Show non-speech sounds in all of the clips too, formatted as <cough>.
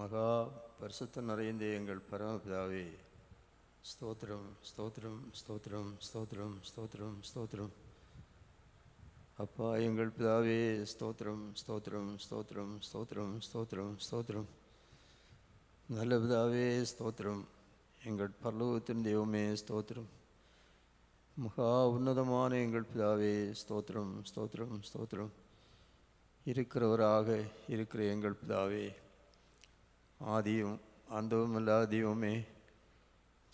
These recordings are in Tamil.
மகா பரிசுத்த நிறைந்த எங்கள் பரமபிதாவே ஸ்தோத்திரம் ஸ்தோத்திரம் ஸ்தோத்திரம் ஸ்தோத்திரம் ஸ்தோத்திரம் ஸ்தோத்திரம். அப்பா எங்கள் பிதாவே ஸ்தோத்திரம் ஸ்தோத்திரம் ஸ்தோத்திரம் ஸ்தோத்திரம் ஸ்தோத்திரம் ஸ்தோத்திரம். நல்ல பிதாவே ஸ்தோத்திரம். எங்கள் பரலோகத்தின் தெய்வமே ஸ்தோத்திரம். மகா உன்னதமான எங்கள் பிதாவே ஸ்தோத்திரம் ஸ்தோத்திரம் ஸ்தோத்திரம். இருக்கிறவராக இருக்கிற எங்கள் பிதாவே ஆதியும் அந்தவும் இல்லாத ஆதியுமே.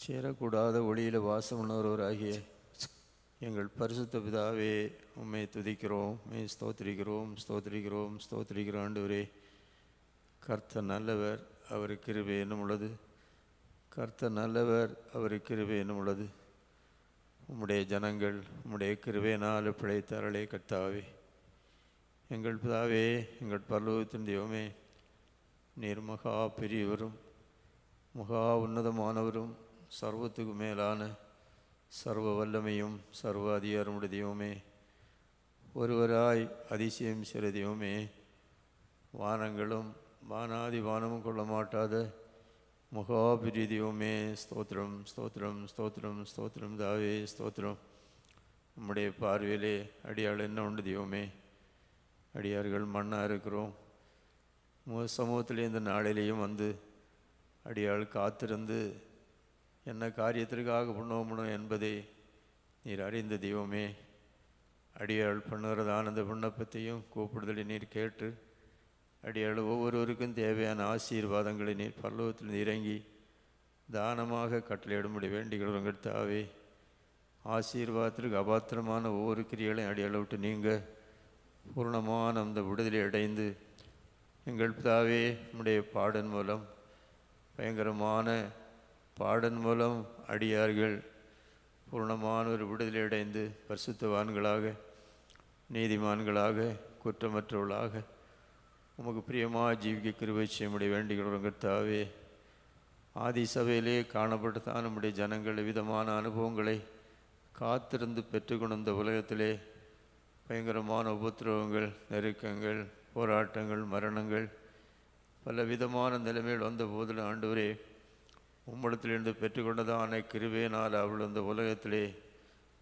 சேரக்கூடாத ஒளியில் வாசம் எங்கள் பரிசுத்த பிதாவே உண்மை துதிக்கிறோம் உம்மை ஸ்தோத்திரிக்கிறோம் ஸ்தோத்திரிக்கிறோம் ஸ்தோத்திரிக்கிற ஆண்டவரே. கர்த்தர் நல்லவர் அவருக்கு கிருபை என்னும் உள்ளது. கர்த்தர் நல்லவர் அவருக்கு கிருபை என்னும் உள்ளது. உம்முடைய ஜனங்கள் உம்முடைய கிருபையினால் பிழைத்தாரளே கர்த்தாவே. எங்கள் பிதாவே எங்கள் பரலோகத்தின் தெய்வமே நீர் மகா பெரியவரும் மகா உன்னதமானவரும் சர்வத்துக்கு மேலான சர்வ வல்லமையும் சர்வ அதிகாரமுடைய தெய்வமே. ஒருவராய் அதிசயம் சிற தெய்வமே. வானங்களும் வானாதி வானமும் கொள்ள மாட்டாத மகா பெரிய தெய்வமே. ஸ்தோத்திரம் ஸ்தோத்திரம் ஸ்தோத்திரம் ஸ்தோத்திரம் தாவே ஸ்தோத்திரம். நம்முடைய பார்வையிலே அடியாள் என்ன உண்டு தெய்வமே? அடியார்கள் மண்ணாக இருக்கிறோம். மு சமூகத்திலே இந்த நாளிலேயும் வந்து அடியாள் காத்திருந்து என்ன காரியத்திற்காக பண்ணணும் என்பதை நீர் அறிந்த தெய்வமே அடியாள் பண்ணுகிறதான அந்த விண்ணப்பத்தையும் கூப்பிடுதலை நீர் கேட்டு அடியாள் ஒவ்வொருவருக்கும் தேவையான ஆசீர்வாதங்களை நீர் பல்லவத்தில் இறங்கி தானமாக கட்டளையிடும்படி வேண்டிக்கிறவங்க எடுத்தாவே ஆசீர்வாதத்திற்கு அபாத்திரமான ஒவ்வொரு கிரியைகளையும் அடியாளை விட்டு நீங்கள் பூர்ணமான அந்த விடுதலை அடைந்து எங்கள் பிதாவே நம்முடைய பாடன் மூலம் பயங்கரமான பாடன் மூலம் அடியார்கள் பூர்ணமான ஒரு விடுதலை அடைந்து பரிசுத்தவான்களாக நீதிமான்களாக குற்றமற்றவர்களாக உமக்கு பிரியமாக ஜீவிக்க கிருவை செய்ய முடிய வேண்டிக்கிறவங்க தாவே ஆதி சபையிலே காணப்பட்டதான் நம்முடைய ஜனங்கள் விதமான அனுபவங்களை காத்திருந்து பெற்றுக்கொண்ட இந்த உலகத்திலே பயங்கரமான உபத்திரவங்கள் நெருக்கங்கள் போராட்டங்கள் மரணங்கள் பல விதமான நிலைமைகள் வந்த போதிலும் ஆண்டவரே உம்மிடத்திலிருந்து பெற்றுக்கொண்டதான கிருபையினால் அவள் அந்த உலகத்திலே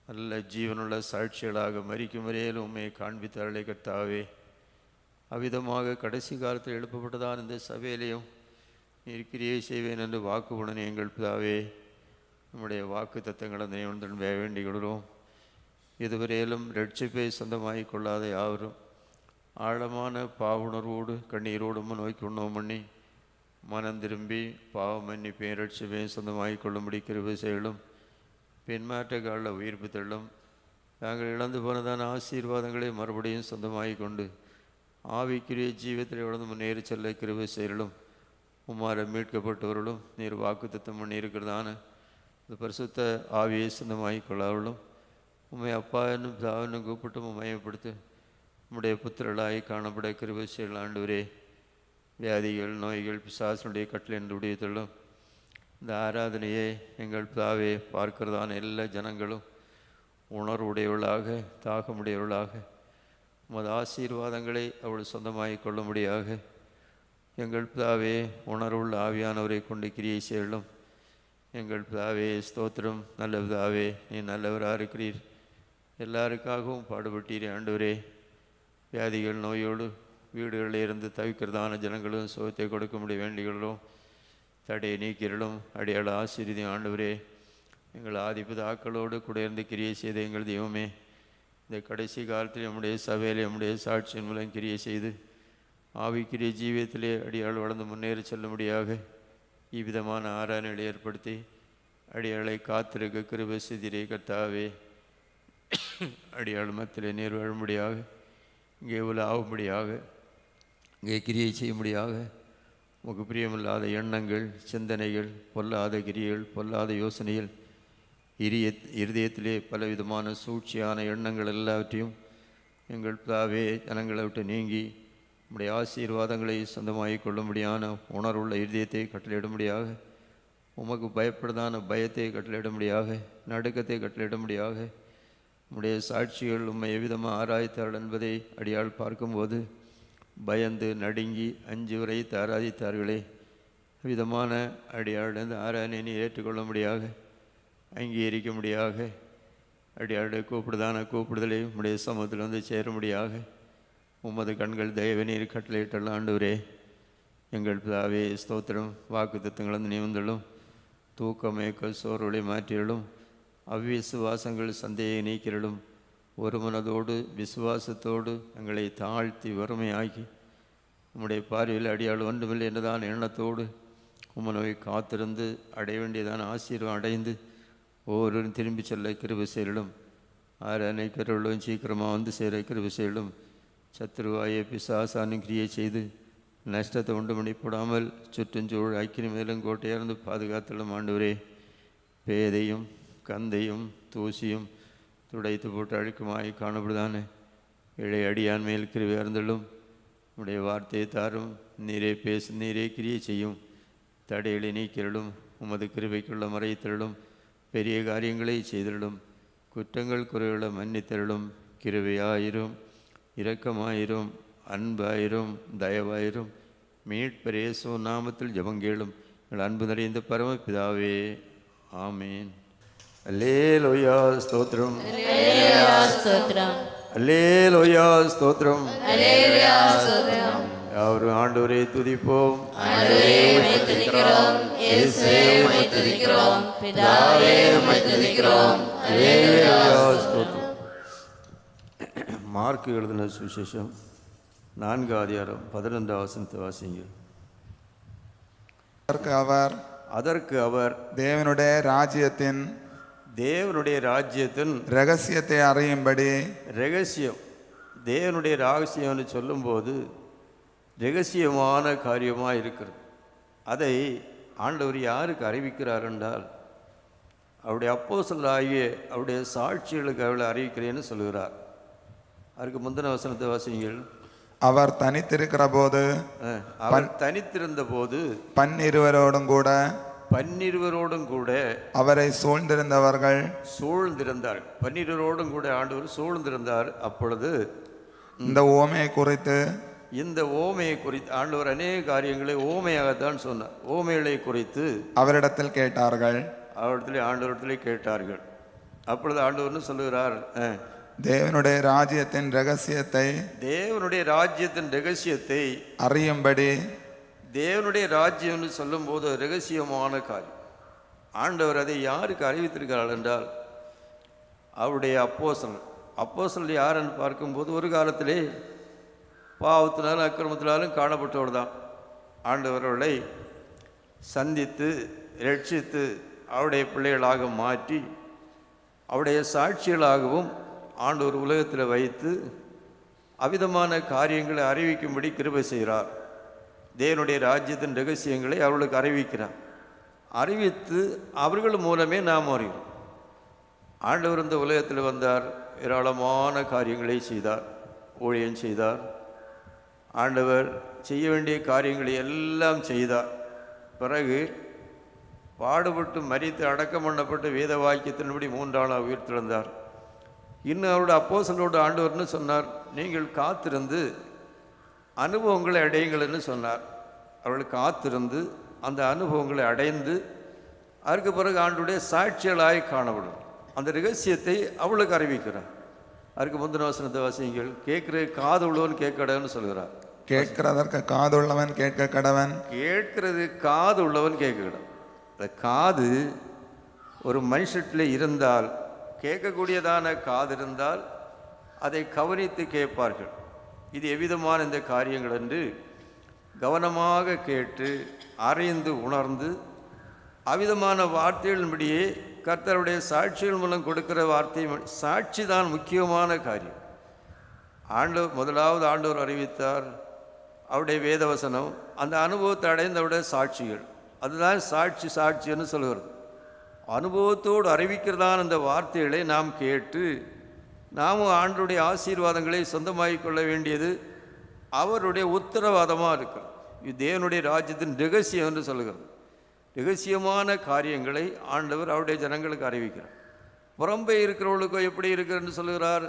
நல்ல ஜீவனுள்ள சாட்சிகளாக மறிக்கும் வரையில் உண்மையை காண்பித்தார்களே கர்த்தாவே. அவ்விதமாக கடைசி காலத்தில் எழுப்பப்பட்டதான் இந்த சபையிலையும் நீர் கிரியை செய்வேன் என்று வாக்குடன் எங்கள் பிதாவே நம்முடைய வாக்கு தத்தங்களை நினைவுடன் வேண்டிக் கொள்கிறோம். இதுவரையிலும் ரட்சிப்பை சொந்தமாகிக் கொள்ளாத யாவரும் ஆழமான பாவுணர்வோடு கண்ணீரோடு நோக்கி பண்ணி மனம் திரும்பி பாவம் மன்னிப்பை ரட்சிப்பை சொந்தமாகிக் கொள்ளும்படி கிருபை செயலும் பின்மாற்ற கால உயிர்ப்பு தள்ளும் நாங்கள் இழந்து போனதான ஆசீர்வாதங்களை மறுபடியும் சொந்தமாகிக் கொண்டு ஆவிக்குரிய ஜீவத்தில் வளர்ந்து முன்னேறி செல்ல கிருபை செயலும் உமாரை மீட்கப்பட்டவர்களும் நீர் வாக்கு தத்தம் பண்ணி இருக்கிறதான இந்த பரிசுத்த ஆவியை சொந்தமாகிக் கொள்ளாவளும் உண்மை அப்பா என்னும் தாவனும் கூப்பிட்டு மையப்படுத்து நம்முடைய புத்திரளாய் காணப்பட கிருபை செயல் ஆண்டவரே வியாதிகள் நோய்கள் பிசாசனுடைய கட்டளை என்று உடையதுள்ளும் இந்த ஆராதனையை எங்கள் பிதாவே பார்க்கிறதான எல்லா ஜனங்களும் உணர்வுடையவளாக தாகமுடையவளாக உமது ஆசீர்வாதங்களை அவள் சொந்தமாகிக் கொள்ளும்படியாக எங்கள் பிதாவே உணர்வுள்ள ஆவியானவரை கொண்டு கிரியை செய்யலும் எங்கள் பிதாவே ஸ்தோத்திரம். நல்ல பிதாவே நீ நல்லவராக இருக்கிறீர் எல்லாருக்காகவும் பாடுபட்டீரே ஆண்டவரே. வியாதிகள் நோயோடு வீடுகளில் இருந்து தவிக்கிறதான ஜனங்களும் சுகத்தை கொடுக்க முடிய வேண்டிகளும் தடையை நீக்கிறலும் அடையாள ஆசிரியதையும் ஆண்டவரே எங்கள் ஆதிபிதாக்களோடு கூட இருந்து கிரியை செய்த எங்கள் தெய்வமே இந்த கடைசி காலத்தில் நம்முடைய சபையில் நம்முடைய சாட்சியின் மூலம் கிரியை செய்து ஆவிக்கிரிய ஜீவியத்திலே அடியாள் வளர்ந்து முன்னேறி செல்லும்படியாக இவ்விதமான ஆராதனைகளை ஏற்படுத்தி அடியாளை காத்திருக்க கிருபசிதிரை கத்தாவே அடியாள் மத்திலே நீர் வாழும்படியாக இங்கே உலாவும்படியாக இங்கே கிரியை செய்யும்படியாக? உமக்கு பிரியமில்லாத எண்ணங்கள் சிந்தனைகள் பொல்லாத கிரியைகள் பொல்லாத யோசனைகள் இரிய இருதயத்திலே பலவிதமான சூழ்ச்சியான எண்ணங்கள் எல்லாவற்றையும் எங்கள் பிதாவே ஜனங்களை விட்டு நீங்கி நம்முடைய ஆசீர்வாதங்களை சொந்தமாகிக் கொள்ளும்படியான உணர்வுள்ள இருதயத்தை கட்டளையிடும்படியாக உமக்கு பயப்படுதான பயத்தை கட்டளையிடும்படியாக நடுக்கத்தை கட்டளையிடும்படியாக உம்முடைய சாட்சிகள் உம்மை எவ்விதமாக ஆராய்த்தார்கள் என்பதை அடியாள் பார்க்கும்போது பயந்து நடுங்கி அஞ்சு உரைத்து ஆராதித்தார்களே. விதமான அடியாருடைய ஏற்றுக்கொள்ள ஆராதனை ஏற்றுக்கொள்ளும்படியாக அங்கீகரிக்கும்படியாக அடியாளுடைய கூப்பிடுதான கூப்பிடுதலை உம்முடைய சமூகத்தில் வந்து சேரும்படியாக உமது கண்கள் தயவநீர் கட்டளையிட்டுள்ள ஆண்டுவரே எங்கள் பிதாவே ஸ்தோத்திரம் வாக்கு தத்துவங்களும் நியமந்தளும் தூக்கமேக்க சோர்வுகளை மாற்றியலும் அவ்விசுவாசங்கள் சந்தேக நீக்கிறலும் ஒரு மனதோடு விசுவாசத்தோடு எங்களை தாழ்த்தி வறுமையாகி உம்முடைய பார்வையில் அடியால் ஒன்றுமில்லை என்றுதான் எண்ணத்தோடு உம்மனவை காத்திருந்து அடைய வேண்டியதான ஆசீர்வாதம் அடைந்து ஒவ்வொருவரும் திரும்பி செல்ல கிருபி செயலும் ஆராதனை கருளும் சீக்கிரமாக வந்து சேர கிருபி செயலும் சத்ருவாயை பிசாசானும் கிரியை செய்து நஷ்டத்தை உண்டு பண்ணி போடாமல் சுற்றுச்சூழல் ஐக்கிய மேலும் கோட்டையார்ந்து பாதுகாத்துள்ள ஆண்டவரே. பேதையும் கந்தையும் தூசியும் துடைத்து போட்டு அழுக்குமாய் காணப்படுதானே இழை அடியான் மேல் கிருபை அறந்தள்ளும் உடைய வார்த்தையை தாரும். நீரே பேசு நீரே கிரியை செய்யும். தடைகளை நீக்கிறலும் உமது கிருபைக்குள்ள மறைத்தருளும். பெரிய காரியங்களை செய்தருளும். குற்றங்கள் குறைவுள்ள மன்னித்தருளும். கிருவையாயிரும் இரக்கமாயிரும். அன்பாயிரும். தயவாயிரும். மீட்பரேசோ நாமத்தில் ஜபங்கேளும் எங்கள் அன்பு நிறைந்த பரமபிதாவே. ஆமேன். அல்லேலோயா ஸ்தோத்திரம் ஸ்தோத்திரம் அல்லேலோயா ஸ்தோத்திரம் அல்லேலூயா ஸ்தோத்திரம் யாவரும் ஆண்டவரை துதிப்போம் ஆண்டவரே உம்மை துதிக்கிறோம் இயேசுவே உம்மை துதிக்கிறோம் பிதாவே உம்மை துதிக்கிறோம் அல்லேலூயா ஸ்தோத்திரம் மார்க் எழுதின சுவிசேஷம் நான்கு அதிகாரம் பதினொன்றாம் வசனத்தை வாசிங்க. அதற்கு அவர் அதற்கு அவர் தேவனுடைய ராஜ்யத்தின் தேவனுடைய ராஜ்யத்தின் ரகசியத்தை அறியும்படி ரகசியம். தேவனுடைய ரகசியம்னு சொல்லும்போது ரகசியமான காரியமாக இருக்கிறது. அதை ஆண்டவர் யாருக்கு அறிவிக்கிறார் என்றால் அவருடைய அப்போஸ்தலராகிய அவருடைய சாட்சிகளுக்கு அவளை அறிவிக்கிறேன்னு சொல்கிறார் அதுக்கு முந்தின வசனத்தை வாசிங்கள் அவர் தனித்திருக்கிற போது அவர் தனித்திருந்த போது பன்னிருவரோடும் கூட பன்னிருவரோடும் கூட அவரை சூழ்ந்திருந்தவர்கள் சூழ்ந்திருந்தார். பன்னிருவரோடும் கூட ஆண்டவர் சூழ்ந்திருந்தார். அப்பொழுது இந்த ஓமையை குறித்து இந்த ஓமையை குறித்து ஆண்டவர் அநேக காரியங்களை ஓமையாகத்தான் சொன்னார். ஓமைகளை குறித்து அவரிடத்தில் கேட்டார்கள். அவரிடத்திலே ஆண்டவரிடத்திலே கேட்டார்கள். அப்பொழுது ஆண்டவர்னு சொல்லுகிறார்? தேவனுடைய ராஜ்யத்தின் ரகசியத்தை தேவனுடைய ராஜ்யத்தின் ரகசியத்தை அறியும்படி தேவனுடைய ராஜ்யம்னு சொல்லும்போது ரகசியமான காரியம். ஆண்டவர் அதை யாருக்கு அறிவித்திருக்கிறார் என்றால் அவருடைய அப்போசல் அப்போசல் யாருன்னு பார்க்கும்போது ஒரு காலத்திலே பாவத்தினாலும் அக்கிரமத்தினாலும் காணப்பட்டவர் தான். ஆண்டவர்களை சந்தித்து ரட்சித்து அவருடைய பிள்ளைகளாக மாற்றி அவருடைய சாட்சிகளாகவும் ஆண்டவர் உலகத்தில் வைத்து அவிதமான காரியங்களை அறிவிக்கும்படி கிருபை செய்கிறார். தேவனுடைய ராஜ்யத்தின் ரகசியங்களை அவர்களுக்கு அறிவிக்கிறார். அறிவித்து அவர்கள் மூலமே நாம் அறிவோம். ஆண்டவர் இந்த உலகத்தில் வந்தார் ஏராளமான காரியங்களை செய்தார் ஊழியம் செய்தார். ஆண்டவர் செய்ய வேண்டிய காரியங்களை எல்லாம் செய்தார். பிறகு பாடுபட்டு மறித்து அடக்கம் பண்ணப்பட்டு வேத வாக்கியத்தின்படி மூன்றாளாக உயிர் திறந்தார் இன்னும் அவருடைய அப்போசலோடு ஆண்டவர்னு சொன்னார் நீங்கள் காத்திருந்து அனுபவங்களை அடையுங்கள்னு சொன்னார். அவர்கள் காத்திருந்து அந்த அனுபவங்களை அடைந்து அதற்கு பிறகு ஆண்டுடைய சாட்சியலாய் காணப்படும். அந்த ரகசியத்தை அவளுக்கு அறிவிக்கிறார். அதுக்கு முந்தின வசனத்தை வாசிங்கள் கேட்குற காது உள்ளவன் கேட்கடன்னு சொல்கிறார். கேட்கிறதற்கு காதுள்ளவன் கேட்க கடவன். கேட்கிறது காது உள்ளவன் கேட்கக்கூடாது அந்த காது ஒரு மனுஷத்தில் இருந்தால் கேட்கக்கூடியதான காது இருந்தால் அதை கவனித்து கேட்பார்கள். இது எவ்விதமான இந்த காரியங்கள் என்று கவனமாக கேட்டு அறிந்து உணர்ந்து அவ்விதமான வார்த்தைகளின்படியே கர்த்தருடைய சாட்சிகள் மூலம் கொடுக்கிற வார்த்தை சாட்சி தான் முக்கியமான காரியம். ஆண்டவர் முதலாவது ஆண்டவர் அறிவித்தார் அவருடைய வேதவசனம். அந்த அனுபவத்தை அடைந்தவுடைய சாட்சிகள். அதுதான் சாட்சி சாட்சின்னு சொல்கிறது. அனுபவத்தோடு அறிவிக்கிறதான அந்த வார்த்தைகளை நாம் கேட்டு நாமும் ஆண்டுடைய ஆசீர்வாதங்களை சொந்தமாகிக் கொள்ள வேண்டியது அவருடைய உத்தரவாதமாக இருக்கிறது. இது தேவனுடைய ராஜ்யத்தின் ரகசியம் என்று சொல்கிறது ரகசியமான காரியங்களை ஆண்டவர் அவருடைய ஜனங்களுக்கு அறிவிக்கிறார். புறம்பே இருக்கிறவர்களுக்கோ எப்படி இருக்கிறன்னு சொல்லுகிறார்?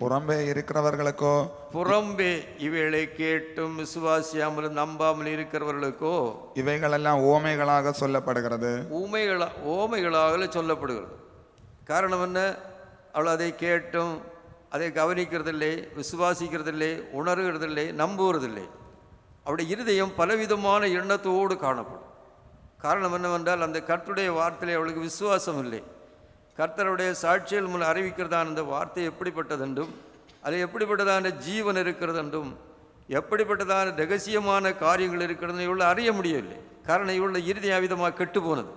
புறம்பே இருக்கிறவர்களுக்கோ? புறம்பே இவைகளை கேட்டும் விசுவாசியாமல் நம்பாமல் இருக்கிறவர்களுக்கோ? இவைகளெல்லாம் ஓமைகளாக சொல்லப்படுகிறது. ஊமைகளா ஓமைகளாக சொல்லப்படுகிறது. காரணம் என்ன? அவள் அதை கேட்டும் அதை கவனிக்கிறதில்லை விசுவாசிக்கிறதில்லை உணர்கிறதில்லை நம்புவதில்லை அவருடைய இருதயம் பலவிதமான எண்ணத்தோடு காணப்படும். காரணம் என்னவென்றால் அந்த கர்த்தருடைய வார்த்தையில் அவளுக்கு விசுவாசம் இல்லை. கர்த்தருடைய சாட்சியல் மூலம் அறிவிக்கிறதான் அந்த வார்த்தை எப்படிப்பட்டதென்றும் அது எப்படிப்பட்டதான ஜீவன் இருக்கிறதென்றும் எப்படிப்பட்டதான ரகசியமான காரியங்கள் இருக்கிறது இவ்வளோ அறிய முடியவில்லை. காரணம் இவ்வளோ இறுதி விதமாக கெட்டு போனது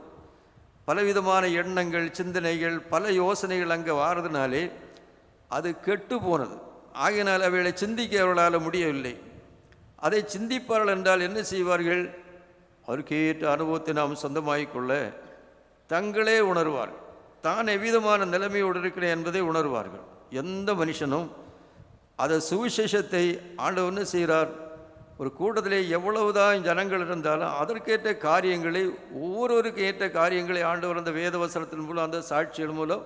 பலவிதமான எண்ணங்கள் சிந்தனைகள் பல யோசனைகள் அங்கே வாரதுனாலே அது கெட்டு போனது. ஆகையினால் அவைகளை சிந்திக்க அவர்களால் முடியவில்லை. அதை சிந்திப்பார்கள் என்றால் என்ன செய்வார்கள்? அவருக்கேற்ற அனுபவத்தை நாம் சொந்தமாகிக் கொள்ள தங்களே உணர்வார்கள். தான் எவ்விதமான நிலைமையோடு இருக்கிறேன் என்பதை உணர்வார்கள். எந்த மனுஷனும் அதை சுவிசேஷத்தை ஆண்டவன்னு செய்கிறார்? ஒரு கூட்டத்திலே எவ்வளவுதான் ஜனங்கள் இருந்தாலும் அதற்கேற்ற காரியங்களை ஒவ்வொருவருக்கு ஏற்ற காரியங்களை ஆண்டவர் அந்த வேதவசனத்தின் மூலம் அந்த சாட்சிகள் மூலம்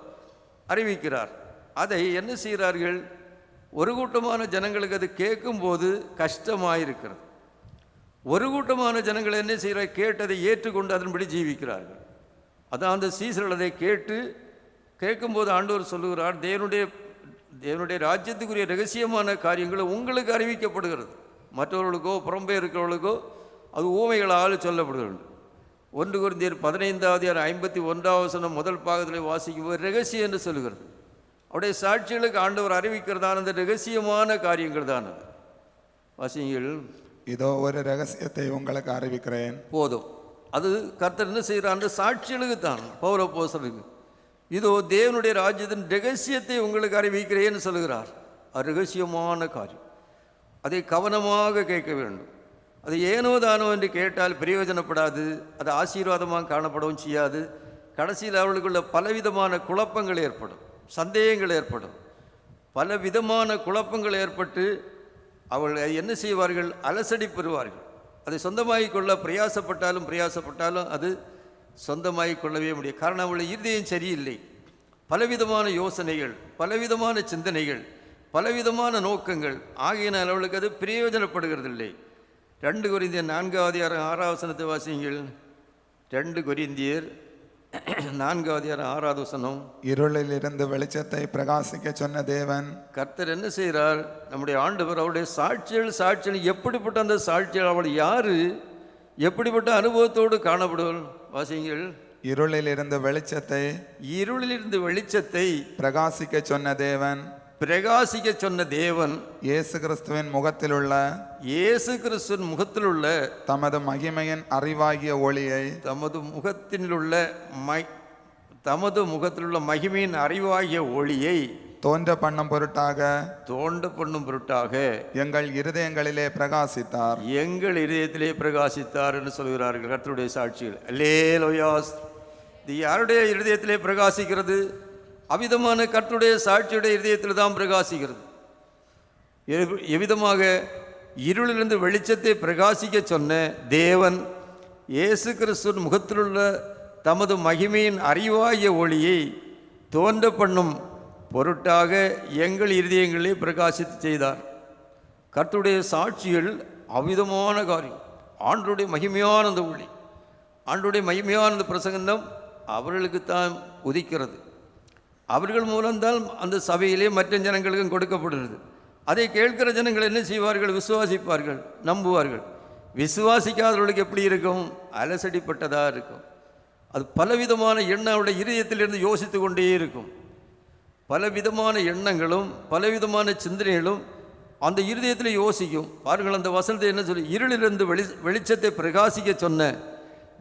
அறிவிக்கிறார். அதை என்ன செய்கிறார்கள்? ஒரு கூட்டமான ஜனங்களுக்கு அது கேட்கும்போது கஷ்டமாயிருக்கிறது. ஒரு கூட்டமான ஜனங்கள் என்ன செய்கிறார்? கேட்டதை ஏற்றுக்கொண்டு அதன்படி ஜீவிக்கிறார்கள். அதான் அந்த சீசர்கள் அதை கேட்டு கேட்கும்போது ஆண்டவர் சொல்லுகிறார் தேவனுடைய தேவனுடைய ராஜ்யத்துக்குரிய ரகசியமான காரியங்கள் உங்களுக்கு அறிவிக்கப்படுகிறது. மற்றவர்களுக்கோ புறம்பே இருக்கிறவர்களுக்கோ அது ஊமைகளால் சொல்லப்படுகிறது. ஒன்று குருந்தியர் பதினைந்தாவது ஐம்பத்தி ஒன்றாவது வசனம் முதல் பாகத்தில் வாசிக்கும்போது ரகசியம் என்று சொல்லுகிறது. அவருடைய சாட்சிகளுக்கு ஆண்டவர் அறிவிக்கிறதான அந்த ரகசியமான காரியங்கள் தான் அது. வாசிங்கள் இதோ ஒரு ரகசியத்தை உங்களுக்கு அறிவிக்கிறேன். போதும். அது கர்த்தர் என்ன செய்கிறார் சாட்சிகளுக்கு தான். பௌர போசலுக்கு. இதோ தேவனுடைய ராஜ்யத்தின் ரகசியத்தை உங்களுக்கு அறிவிக்கிறேன்னு சொல்லுகிறார். அது ரகசியமான காரியம். அதை கவனமாக கேட்க வேண்டும். அது ஏனோ தானோ என்று கேட்டால் பிரயோஜனப்படாது. அது ஆசீர்வாதமாக காணப்படவும் செய்யாது. கடைசியில் அவளுக்குள்ள பலவிதமான குழப்பங்கள் ஏற்படும். சந்தேகங்கள் ஏற்படும். பல விதமான குழப்பங்கள் ஏற்பட்டு அவள் என்ன செய்வார்கள்? அலசடி பெறுவார்கள். அதை சொந்தமாகிக் கொள்ள பிரயாசப்பட்டாலும் பிரயாசப்பட்டாலும் அது சொந்தமாகிக் கொள்ளவே முடியும் காரணம் அவளுடைய இருதயம் சரியில்லை. பலவிதமான யோசனைகள் பலவிதமான சிந்தனைகள் பலவிதமான நோக்கங்கள். ஆகையினால் அவளுக்கு அது பிரயோஜனப்படுகிறதில்லை. ரெண்டு கொரிந்தியர் நான்காவது ஆறாவது வசனத்தை வாசியுங்கள். ரெண்டு கொரிந்தியர் நான்காவது ஆறாவது வசனம் இருளில் இருந்து வெளிச்சத்தை பிரகாசிக்க சொன்ன தேவன். கர்த்தர் என்ன செய்கிறார்? நம்முடைய ஆண்டவர் அவருடைய சாட்சிகள் சாட்சிகள் எப்படிப்பட்ட அந்த சாட்சிகள் அவள் யாரு? எப்படிப்பட்ட அனுபவத்தோடு காணப்படுவள்? வாசிங்கள் இருளில் இருந்து வெளிச்சத்தை இருளிலிருந்து வெளிச்சத்தை பிரகாசிக்க சொன்ன தேவன். பிரகாசிக்க சொன்ன தேவன் இயேசு கிறிஸ்துவின் முகத்திலுள்ள இயேசு கிறிஸ்துவின் முகத்தில் உள்ள தமது மகிமையின் அறிவாகிய ஒளியை தமது முகத்தில் உள்ள மை தமது முகத்தில் உள்ள மகிமையின் அறிவாகிய ஒளியை தோன்ற பண்ணும் பொருட்டாக தோண்ட பண்ணும் பொருட்டாக எங்கள் இருதயங்களிலே பிரகாசித்தார். எங்கள் இதயத்திலே பிரகாசித்தார் என்று சொல்கிறார்கள் கர்த்தருடைய சாட்சிகள். அல்லே லோயாஸ் இது யாருடைய இருதயத்திலே பிரகாசிக்கிறது? அவிதமான கற்றுடைய சாட்சியுடைய இருதயத்தில் தான் பிரகாசிக்கிறது. எவ்விதமாக இருளிலிருந்து வெளிச்சத்தை பிரகாசிக்க சொன்ன தேவன் இயேசு கிறிஸ்துவின் முகத்திலுள்ள தமது மகிமையின் அறிவாகிய ஒளியை தோன்ற பண்ணும் பொருட்டாக எங்கள் இருதயங்களே பிரகாசித்து செய்தார். கர்த்துடைய சாட்சிகள் அவிதமான காரியம். ஆண்டுடைய மகிமையான அந்த ஒளி ஆண்டுடைய மகிமையான அந்த பிரசங்கம் அவர்களுக்குத்தான் உதிக்கிறது. அவர்கள் மூலம்தான் அந்த சபையிலே மற்ற ஜனங்களுக்கும் கொடுக்கப்படுகிறது. அதை கேட்கிற ஜனங்கள் என்ன செய்வார்கள்? விசுவாசிப்பார்கள் நம்புவார்கள். விசுவாசிக்காதவர்களுக்கு எப்படி இருக்கும்? அலசடிப்பட்டதாக இருக்கும். அது பலவிதமான எண்ணம் அவருடைய இருதயத்திலிருந்து யோசித்து கொண்டே இருக்கும். பலவிதமான எண்ணங்களும் பலவிதமான சிந்தனைகளும் அந்த இருதயத்தில் யோசிக்கும். பாருங்கள் அந்த வசனத்தை என்ன சொல்லி இருளிலிருந்து வெளி வெளிச்சத்தை பிரகாசிக்க சொன்ன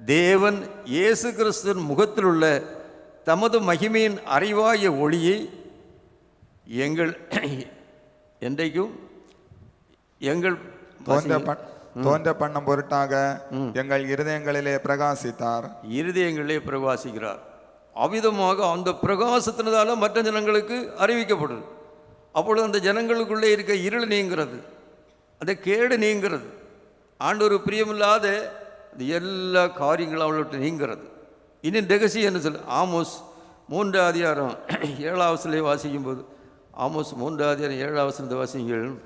தேவன் இயேசு கிறிஸ்துவின் முகத்தில் உள்ள தமது மகிமையின் அறிவாய ஒளியை எங்கள் <clears throat> என்றைக்கும் எங்கள் தோன்ற தோன்ற பண்ணும் பொருட்டாக எங்கள் இருதயங்களிலே பிரகாசித்தார். இருதயங்களே பிரகாசிக்கிறார். அவ்விதமாக அந்த பிரகாசத்தினதால மற்ற ஜனங்களுக்கு அறிவிக்கப்படுது அப்பொழுது அந்த ஜனங்களுக்குள்ளே இருக்க இருள் நீங்கிறது அந்த கேடு நீங்கிறது ஆண்டவர் பிரியமில்லாத இந்த எல்லா காரியங்களும் அவளை நீங்கிறது இனி ரகசியம் என்ன சொல்லு? ஆமோஸ் மூன்று அதிகாரம் ஏழாவது சிலை வாசிக்கும்போது ஆமோஸ் மூன்று ஏழாவது வசனத்தை வாசிங்கள்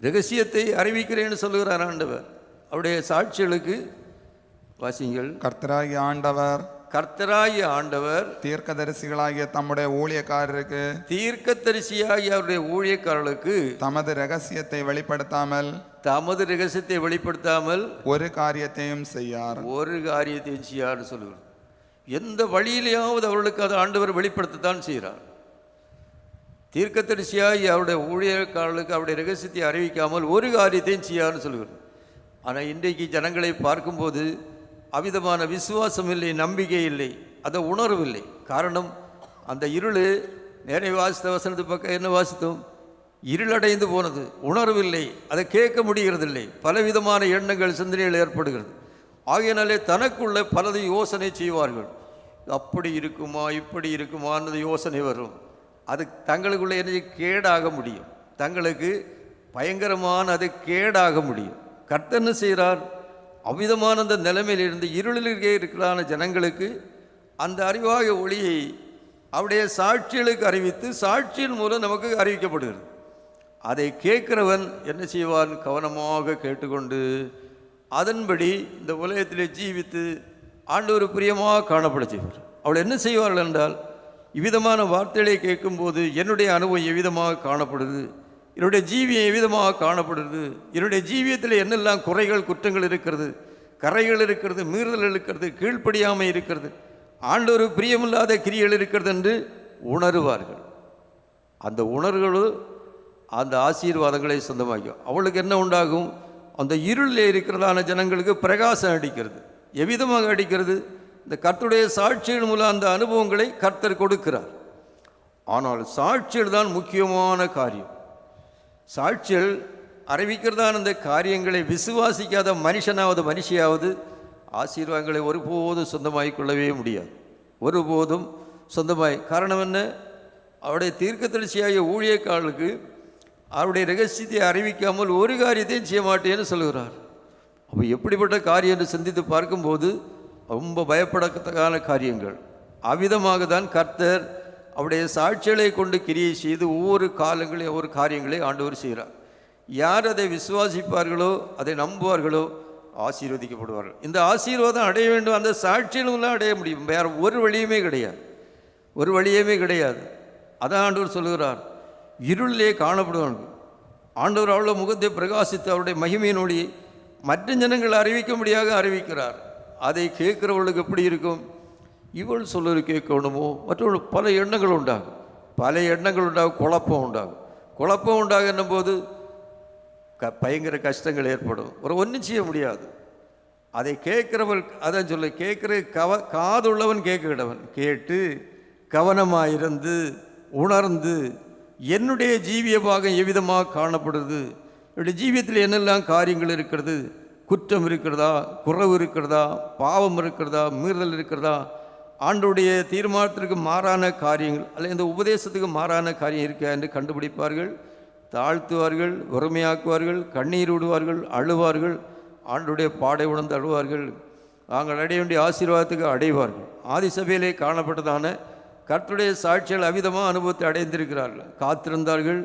ரகசியத்தை அறிவிக்கிறேன்னு சொல்லுகிறார் ஆண்டவர். அவருடைய சாட்சிகளுக்கு வாசிங்கள் கர்த்தராகி ஆண்டவர் கர்த்தராகிய ஆண்டவர் தீர்க்கதரிசிகளாகிய தம்முடைய ஊழியக்காரருக்கு தீர்க்கதரிசியாகிய அவருடைய ஊழியக்காரர்களுக்கு தமது ரகசியத்தை வெளிப்படுத்தாமல் தமது ரகசியத்தை வெளிப்படுத்தாமல் ஒரு காரியத்தையும் செய்யார். ஒரு காரியத்தையும் செய்யான்னு சொல்லுகிறார் எந்த வழியிலேயாவது அவர்களுக்கு அதை ஆண்டவர் வெளிப்படுத்தத்தான் செய்கிறார். தீர்க்கதரிசியாகி அவருடைய ஊழியக்காரர்களுக்கு அவருடைய ரகசியத்தை அறிவிக்காமல் ஒரு காரியத்தையும் செய்யான்னு சொல்லுகிறார் ஆனால் இன்றைக்கு ஜனங்களை பார்க்கும்போது அவிதமான விசுவாசம் இல்லை நம்பிக்கை இல்லை அதை உணர்வில்லை. காரணம் அந்த இருள் நேரை வாசித்த வசனத்து பக்கம் என்ன வாசித்தோம்? இருளடைந்து போனது உணர்வில்லை அதை கேட்க முடிகிறதில்லை. பலவிதமான எண்ணங்கள் சிந்தனைகள் ஏற்படுகிறது. ஆகையினாலே தனக்குள்ள பலது யோசனை செய்வார்கள். அப்படி இருக்குமா இப்படி இருக்குமான்னு யோசனை வரும். அது தங்களுக்குள்ள என்ன கேடாக முடியும். தங்களுக்கு பயங்கரமான அது கேடாக முடியும். கர்த்தன்னு செய்கிறார்? அவ்விதமான அந்த நிலைமையிலிருந்து இருளிலே இருக்கிறான ஜனங்களுக்கு அந்த அறிவாக ஒளியை அவருடைய சாட்சிகளுக்கு அறிவித்து சாட்சியின் மூலம் நமக்கு அறிவிக்கப்படுகிறது. அதை கேட்கிறவன் என்ன செய்வான்? கவனமாக கேட்டுக்கொண்டு அதன்படி இந்த உலகத்திலே ஜீவித்து ஆண்டவர் பிரியமாக காணப்பட செய்வார். அவள் என்ன செய்வார்கள் என்றால் இவ்விதமான வார்த்தைகளை கேட்கும்போது என்னுடைய அனுபவம் எவ்விதமாக காணப்படுது. என்னுடைய ஜீவியம் எவ்விதமாக காணப்படுது. என்னுடைய ஜீவியத்தில் என்னெல்லாம் குறைகள் குற்றங்கள் இருக்கிறது? கரைகள் இருக்கிறது மீறுதல் இருக்கிறது கீழ்ப்படியாமை இருக்கிறது. ஆண்டொரு பிரியமில்லாத கிரிகள் இருக்கிறது என்று உணருவார்கள். அந்த உணர்வுகளும் அந்த ஆசீர்வாதங்களை சொந்தமாக்கும் அவளுக்கு என்ன உண்டாகும்? அந்த இருளில் இருக்கிறதான ஜனங்களுக்கு பிரகாசம் அடிக்கிறது. எவ்விதமாக அடிக்கிறது? இந்த கர்த்தருடைய சாட்சிகள் மூலம் அந்த அனுபவங்களை கர்த்தர் கொடுக்கிறார். ஆனால் சாட்சிகள் தான் முக்கியமான காரியம். சாட்சிகள் அறிவிக்கிறதான அந்த காரியங்களை விசுவாசிக்காத மனுஷனாவது மனுஷியாவது ஆசீர்வாதங்களை ஒருபோதும் சொந்தமாக்கிக் கொள்ளவே முடியாது. ஒருபோதும் சொந்தமாய். காரணம் என்ன? அவருடைய தீர்க்க தீர்க்கதரிசியாகிய ஊழியக்காரர்களுக்கு அவருடைய ரகசியத்தை அறிவிக்காமல் ஒரு காரியத்தையும் செய்ய மாட்டேன்னு சொல்கிறார் அப்போ எப்படிப்பட்ட காரியம் என்று சிந்தித்து பார்க்கும்போது ரொம்ப பயப்படத்தக்கான காரியங்கள். அவ்விதமாக தான் கர்த்தர் அவருடைய சாட்சிகளை கொண்டு கிரியை செய்து ஒவ்வொரு காலங்களையும் ஒவ்வொரு காரியங்களை ஆண்டவர் செய்கிறார். யார் அதை விசுவாசிப்பார்களோ அதை நம்புவார்களோ ஆசீர்வதிக்கப்படுவார்கள். இந்த ஆசீர்வாதம் அடைய வேண்டும் அந்த சாட்சியிலும் அடைய முடியும். வேறு ஒரு வழியுமே கிடையாது. ஒரு வழியுமே கிடையாது. அதான் ஆண்டவர் சொல்லுகிறார். இருளிலே காணப்படுவார்கள். ஆண்டவர் அவ்வளோ முகத்தை பிரகாசித்து அவருடைய மகிமையினுடைய மற்ற ஜனங்கள் அறிவிக்கும்படியாக அறிவிக்கிறார். அதை கேட்குறவர்களுக்கு எப்படி இருக்கும்? இவள் சொல்லுறது கேட்கணுமோ மற்றவர்கள் பல எண்ணங்கள் உண்டாகும் பல எண்ணங்கள் உண்டாகும் குழப்பம் உண்டாகும் குழப்பம் உண்டாகும் போது க பயங்கர கஷ்டங்கள் ஏற்படும் ஒரு ஒன்றும் செய்ய முடியாது அதை கேட்குறவள் அதான் சொல்ல கேட்குற கவ காதுள்ளவன் கேட்கிறவன் கேட்டு கவனமாயிருந்து உணர்ந்து என்னுடைய ஜீவிய பாகம் எவ்விதமாக காணப்படுது என்னுடைய ஜீவியத்தில் என்னெல்லாம் காரியங்கள் இருக்கிறது குற்றம் இருக்கிறதா குறவு இருக்கிறதா பாவம் இருக்கிறதா மீறுதல் இருக்கிறதா ஆண்டுடைய தீர்மானத்திற்கு மாறான காரியங்கள் அல்ல இந்த உபதேசத்துக்கு மாறான காரியம் இருக்கா என்று கண்டுபிடிப்பார்கள். தாழ்த்துவார்கள் வறுமையாக்குவார்கள் கண்ணீர் விடுவார்கள் அழுவார்கள் ஆண்டுடைய பாடை உணர்ந்து அழுவார்கள். நாங்கள் அடைய வேண்டிய ஆசீர்வாதத்துக்கு அடைவார்கள். ஆதிசபையிலே காணப்பட்டதான கர்த்துடைய சாட்சிகள் அவிதமாக அனுபவத்தை அடைந்திருக்கிறார்கள். காத்திருந்தார்கள்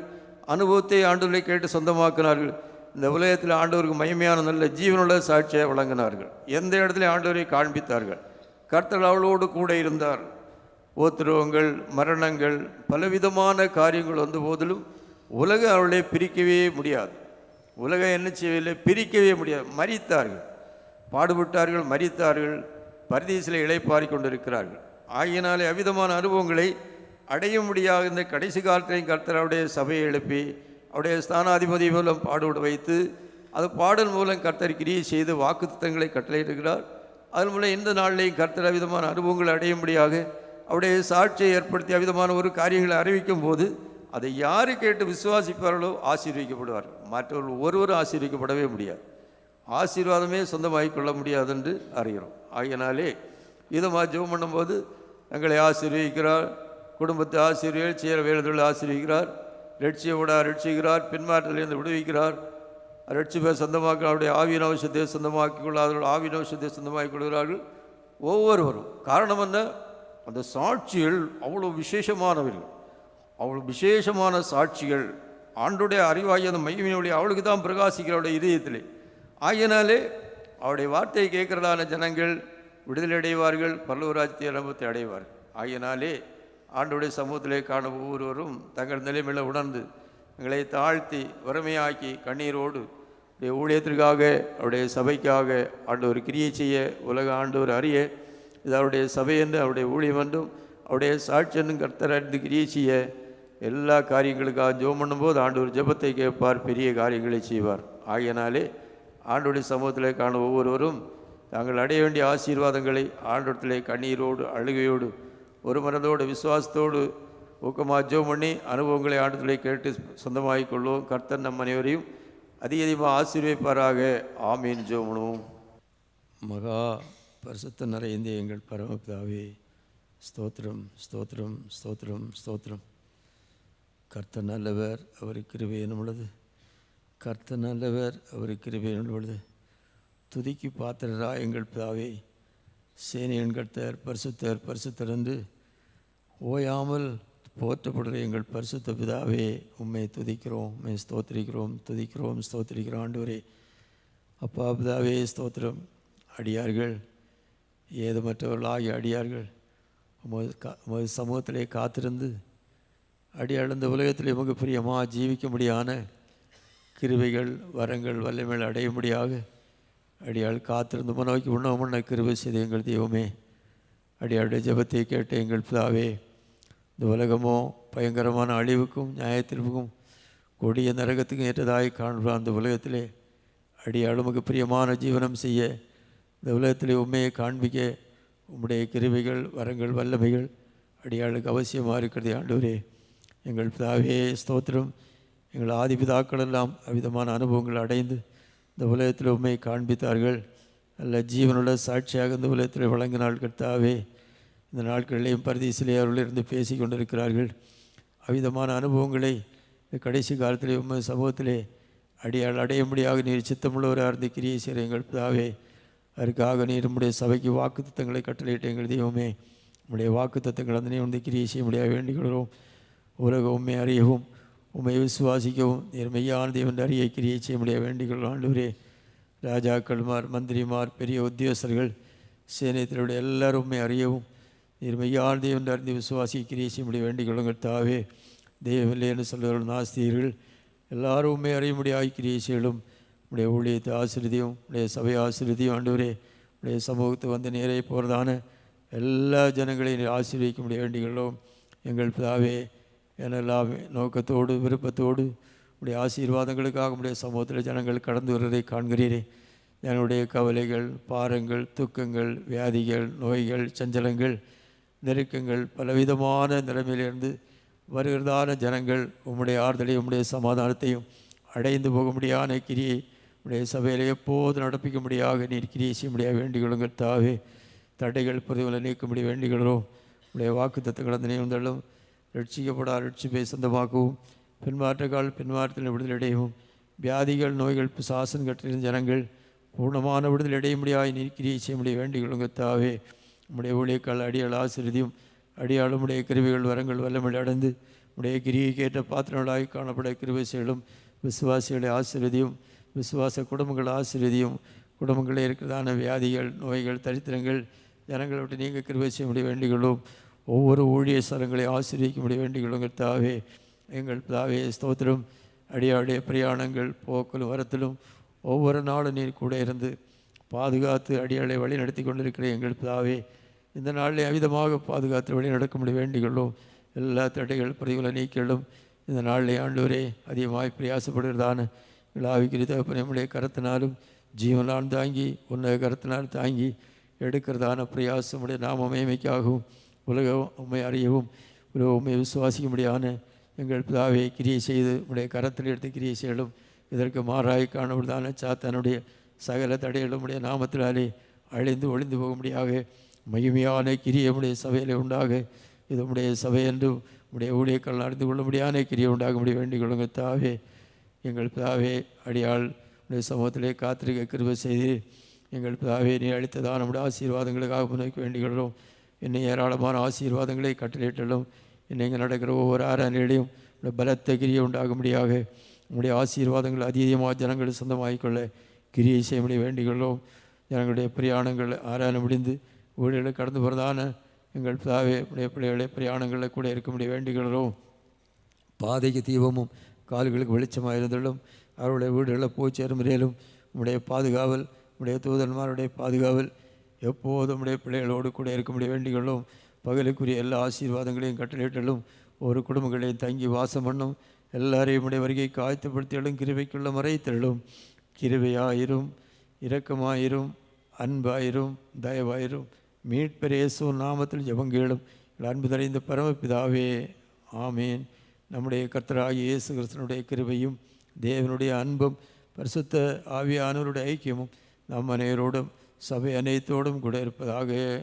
அனுபவத்தை ஆண்டுகளை கேட்டு சொந்தமாக்கினார்கள். இந்த உலகத்தில் ஆண்டவருக்கு மகிமையான நல்ல ஜீவனுள்ள சாட்சியை வழங்கினார்கள். எந்த இடத்துல ஆண்டவரை காண்பித்தார்கள்? கர்த்தர் அவளோடு கூட இருந்தார். ஓத்துருவங்கள் மரணங்கள் பலவிதமான காரியங்கள் வந்த போதிலும் உலகம் அவளை பிரிக்கவே முடியாது. உலகம் என்ன செய்யவில்லை? பிரிக்கவே முடியாது. மறித்தார்கள் பாடுபட்டார்கள் மறித்தார்கள் பரதீசில் இளைப்பாரி கொண்டிருக்கிறார்கள். ஆகியனாலே அவிதமான அனுபவங்களை அடைய முடியாத இந்த கடைசி காலத்திலையும் கர்த்தர் அவருடைய சபையை எழுப்பி அவருடைய ஸ்தானாதிபதி மூலம் பாடுபட வைத்து அது பாடல் மூலம் கர்த்தர் கிரியை செய்து வாக்குத்தத்தங்களை கட்டளையிடுகிறார். அதன் மூலம் இந்த நாளிலையும் கர்த்தர் விதமான அனுபவங்களை அடையும்படியாக அவருடைய சாட்சியை ஏற்படுத்தி அவிதமான ஒரு காரியங்களை அறிவிக்கும் போது அதை யார் கேட்டு விசுவாசிப்பார்களோ ஆசீர்விக்கப்படுவார் மற்றவர்கள் ஒருவரும் ஆசீர்விக்கப்படவே முடியாது. ஆசீர்வாதமே சொந்தமாகிக் கொள்ள முடியாது என்று அறிகிறோம். ஆகையினாலே இதமாக ஜெபம் பண்ணும்போது எங்களை ஆசீர்வதிக்கிறார் குடும்பத்தை ஆசீர்வதி செய்கிற வேலைகளை ஆசீர்விக்கிறார். லட்சிய விட ரட்சிக்கிறார். பின்மாற்றத்திலிருந்து விடுவிக்கிறார். ரட்சிப்பை சொந்தமாக்க அவருடைய ஆவியின் அவசியத்தை சொந்தமாக்கி கொள்ளாதவர்கள் ஆவியின் அவசியத்தை சொந்தமாக்கி கொள்கிறார்கள். ஒவ்வொருவரும் காரணம் என்ன? அந்த சாட்சிகள் அவ்வளோ விசேஷமானவர்கள் அவ்வளோ விசேஷமான சாட்சிகள். ஆண்டுடைய அறிவாகிய அந்த மையமினுடைய அவளுக்கு தான் பிரகாசிக்கிற அவளுடைய இதயத்திலே. ஆகியனாலே அவருடைய வார்த்தையை கேட்கிறதான ஜனங்கள் விடுதலை அடைவார்கள் பல்லவராஜ்ய அனுபவத்தை அடைவார்கள். ஆகியனாலே ஆண்டுடைய சமூகத்திலே காண ஒவ்வொருவரும் தங்கள் நிலைமையில உணர்ந்து எங்களை தாழ்த்தி வறுமையாக்கி கண்ணீரோடு ஊழியத்திற்காக அவருடைய சபைக்காக ஆண்டவர் கிரியை செய்ய உலக ஆண்டவர் அறிய இது அவருடைய சபை என்று அவருடைய ஊழியம் என்றும் அவருடைய சாட்சி என்றும் கர்த்தர் அறிந்து கிரியை செய்ய எல்லா காரியங்களுக்காக ஜெபம் பண்ணும்போது ஆண்டவர் ஜெபத்தை கேட்பார் பெரிய காரியங்களை செய்வார். ஆகையினாலே ஆண்டோடைய சமூகத்தில் காணும் ஒவ்வொருவரும் தாங்கள் அடைய வேண்டிய ஆசீர்வாதங்களை ஆண்டோடத்திலே கண்ணீரோடு அழுகையோடு ஒரு மனதோடு விசுவாசத்தோடு ஊக்கமாக ஜோம் பண்ணி அனுபவங்களை ஆண்டத்திலே கேட்டு சொந்தமாகிக் கொள்வோம். கர்த்தர் நம் அனைவரையும் அதிகமாக ஆசீர்வைப்பாராக ஆமீன். ஜோமனும் மகா பரிசுத்த நிறைந்த எங்கள் பரமபிதாவே ஸ்தோத்திரம் ஸ்தோத்திரம் ஸ்தோத்திரம் ஸ்தோத்திரம். கர்த்தர் நல்லவர் அவர் கிருபையனும் உள்ளது கர்த்தர் நல்லவர் அவர் கிருபையனும் உள்ளது துதிக்கு பாத்திரரா எங்கள் பிதாவே சேனையின் கர்த்தர் பரிசுத்தர் பரிசுத்தர் என்று ஓயாமல் போற்றப்படுகிற எங்கள் பரிசுத்த பிதாவே உண்மை துதிக்கிறோம் உண்மை ஸ்தோத்திரிக்கிறோம் துதிக்கிறோம் ஸ்தோத்திரிக்கிறோம். ஆண்டவரே அப்பா பிதாவே ஸ்தோத்திரம். அடியார்கள் ஏதுமற்றவர்களாகிய அடியார்கள் உமது கா சமூகத்திலே காத்திருந்து அடியாள் இந்த உலகத்தில் மிக பிரியமாக ஜீவிக்கும்படியான கிருவைகள் வரங்கள் வல்லமைகள் அடையும்படியாக அடியாள் காத்திருந்து முன்னோக்கி உண்ண கிருவை செய்த எங்கள் தெய்வமே. அடியாளுடைய ஜெபத்தை கேட்ட எங்கள் பிதாவே இந்த உலகமோ பயங்கரமான அழிவுக்கும் நியாயத்திற்கும் கொடிய நரகத்துக்கும் ஏற்றதாய் காண்ப அந்த உலகத்திலே. அடியாளுமக்கு பிரியமான ஜீவனம் செய்ய இந்த உலகத்திலே உண்மையை காண்பிக்க உம்முடைய கிருவிகள் வரங்கள் வல்லமைகள் அடியாளுக்கு அவசியமாக இருக்கிறது. ஆண்டவரே எங்கள் பிதாவே ஸ்தோத்திரம். எங்கள் ஆதிபிதாக்கள் எல்லாம் அவ்விதமான அனுபவங்கள் அடைந்து இந்த உலகத்தில் உண்மையை காண்பித்தார்கள். நல்ல ஜீவனுள்ள சாட்சியாக இந்த உலகத்தில் வழங்கினாள் கர்த்தாவே. இந்த நாட்களிலேயும் பரதீசிலே அவர்களிருந்து பேசி கொண்டிருக்கிறார்கள். அவ்விதமான அனுபவங்களை கடைசி காலத்திலே உண்மை சமூகத்திலே அடியால் அடையும்படியாக நீர் சித்தமுள்ளவராக இருந்து கிரியை செய்கிற எங்கள் பிதாவே அதற்காக நீர் நம்முடைய சபைக்கு வாக்கு தத்தங்களை கட்டளையிட்ட எங்கள் தெய்வமே நம்முடைய வாக்குத்தத்தங்கள் அந்த வந்து கிரியை செய்ய முடியாது வேண்டிக்கிறோம் உலக உண்மை அறியவும் உண்மை விசுவாசிக்கவும் நீர் மெய்யான தேவன் அறிய கிரியை செய்ய முடியாது வேண்டிக்கிறோம் ஆண்டவரே ராஜாக்கள்மார் மந்திரிமார் பெரிய உத்தியோகஸ்தர்கள் சேனையத்தினுடைய எல்லாரும் அறியவும் நீர் மெய்யான தேவன் அறிந்து விசுவாசி கிரியை வேண்டிக் கொள்ளுங்கள் தாவே. தெய்வமில்லை என்று சொல்லுங்கள் நாஸ்தியர்கள் எல்லாரும் உண்மை அறிய முடியாய் செய்யலும் உடைய ஊழியத்தை ஆசிரியதையும் உடைய சபை ஆசிரியதையும் ஆண்டவரே உடைய சமூகத்தை வந்து நேரே போகிறதான எல்லா ஜனங்களையும் ஆசீர்விக்க முடிய வேண்டிகளோம் எங்கள் பிதாவே எனெல்லாம் நோக்கத்தோடு விருப்பத்தோடு உடைய ஆசீர்வாதங்களுக்காக உடைய சமூகத்தில் ஜனங்கள் கடந்து வருவதை காண்கிறீரே. என்னுடைய கவலைகள் பாரங்கள் துக்கங்கள் வியாதிகள் நோய்கள் சஞ்சலங்கள் நெருக்கங்கள் பலவிதமான நிலைமையிலிருந்து வருகிறதான ஜனங்கள் உம்முடைய ஆறுதலையும் உம்முடைய சமாதானத்தையும் அடைந்து போக முடியாத கிரியை உடைய சபையில் எப்போது நடப்பிக்க முடியாக நீர் கிரியை செய்ய முடியாது வேண்டிக்கொள்ளுங்கள் தாவே. தடைகள் புரிவுகளை நீக்கும்படி வேண்டிக்கிறோம் உடைய வாக்கு தத்துக்கள் அந்த நினைவுந்தள்ளும் ரட்சிக்கப்படா ரட்சிப்பை சொந்தமாக்கவும் பின்மாற்றக்கால் பின்மாற்றத்தில் விடுதலடையவும் வியாதிகள் நோய்கள் சாசன் கட்டின ஜனங்கள் பூர்ணமான விடுதலடைய அடைய நீர் கிரியை செய்ய முடிய? வேண்டிக்கொள்ளுங்க தாவே. உம்முடைய ஊழியக்கால் அடியால் ஆசிரியம் அடியாலும் உடைய கிருவிகள் வரங்கள் வல்லமிழ் அடைந்து உடைய கிரியைக்கேற்ற பாத்திரங்களாய் காணப்பட கிருவை செயலும் விசுவாசிகளை ஆசிரியதியும் விசுவாச குடும்பங்கள் ஆசிரியதியும் குடும்பங்களில் இருக்கிறதான வியாதிகள் நோய்கள் தரித்திரங்கள் ஜனங்களை விட்டு நீங்கள் கிருவை செய்ய முடிய வேண்டிகளும் ஒவ்வொரு ஊழிய ஸ்தலங்களை ஆசிரியக்க முடிய வேண்டிகளும் தாவே எங்கள் தாவே ஸ்தோத்திரம். அடியாடைய பிரயாணங்கள் போக்கலும் வரத்திலும் ஒவ்வொரு நாளும் நீர் கூட இருந்து பாதுகாத்து அடியாளை வழி நடத்தி கொண்டிருக்கிற எங்கள் பிதாவே. இந்த நாளில் அமிதமாக பாதுகாத்து வழி நடக்க முடிய வேண்டிக்கொள்ளும். எல்லா தடைகள் பிரதிகளை நீக்கிடும் இந்த நாளில் ஆண்டவரே அதிகமாய் பிரயாசப்படுகிறதான விழாவிக்கிரி தகப்பன் நம்முடைய கரத்தினாலும் ஜீவனால் தாங்கி உன்னை கரத்தினால் தாங்கி எடுக்கிறதான பிரயாசமுடைய நாம் நாம உலக உண்மை அறியவும் உலக உண்மை விசுவாசிக்கும்படியான எங்கள் பிதாவை கிரியை செய்து உடைய கரத்தில் எடுத்து கிரியை செய்யலும். இதற்கு மாறாய் காணப்படுதான சாத்தானுடைய சகல தடைகளுடைய நாமத்தினாலே அழிந்து ஒளிந்து போக போகும்படியாக மகிமையான கிரியை உடைய சபையில் உண்டாக இது உடைய சபை என்றும் உடைய ஊழியர்கள் நடந்து கொள்ள முடியாத கிரியை உண்டாக முடிய வேண்டிக் கொள்ளுங்க தாவே. எங்கள் பிதாவே அடியாள் உடைய சமூகத்திலே காத்திருக்க கிருபை செய்து எங்கள் பிதாவே நீ அளித்ததான் நம்முடைய ஆசீர்வாதங்களுக்காக முன்வைக்க வேண்டிக் கொள்ளும் என்னை ஏராளமான ஆசீர்வாதங்களை கட்டளையிட்டலும் இன்னைக்கு நடக்கிற ஒவ்வொரு ஆராதனையிலையும் பலத்த கிரியை உண்டாகும்படியாக உங்களுடைய ஆசீர்வாதங்கள் அதீதமாக ஜனங்கள் சொந்தமாகிக்கொள்ள கிரியை செய்யும்படி முடிய வேண்டிக்கொள்ளும் ஜனங்களுடைய பிரயாணங்கள் ஆராதனை முடிந்து வீடுகளை கடந்து போகிறதான எங்கள் பிதாவே உடைய பிள்ளைகளை பிரயாணங்களில் கூட இருக்க முடிய வேண்டிக்கொள்கிறோம். பாதைக்கு தீபமும் கால்களுக்கு வெளிச்சமாக இருந்தாலும் அவருடைய வீடுகளில் போய் சேரும் வரையிலும் உம்முடைய பாதுகாவல் உடைய தூதன்மாருடைய பாதுகாவல் எப்போதும் உடைய பிள்ளைகளோடு கூட இருக்க முடிய வேண்டிகளும் பகலுக்குரிய எல்லா ஆசீர்வாதங்களையும் கட்டளையிட்டலும் ஒரு குடும்பங்களையும் தங்கி வாசம் பண்ணும் எல்லாரையும் உடைய வருகை காய்த்துப்படுத்தியலும் கிருபைக்குள்ள மறைத்தலும். கிருபையாயிரும் இரக்கமாயிரும் அன்பாயிரும் தயவாயிரும். மீட்பர் இயேசு நாமத்தில் ஜெபங்கேளும் அன்பு நிறைந்த பரமபிதாவே ஆமேன். நம்முடைய கர்த்தராகி இயேசு கிறிஸ்தனுடைய கிருபையும் தேவனுடைய அன்பும் பரிசுத்த ஆவியானவருடைய ஐக்கியமும் நம் அனைவரோடும் சபை அனைத்தோடும் கூட இருப்பதாக.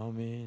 ஆமேன்.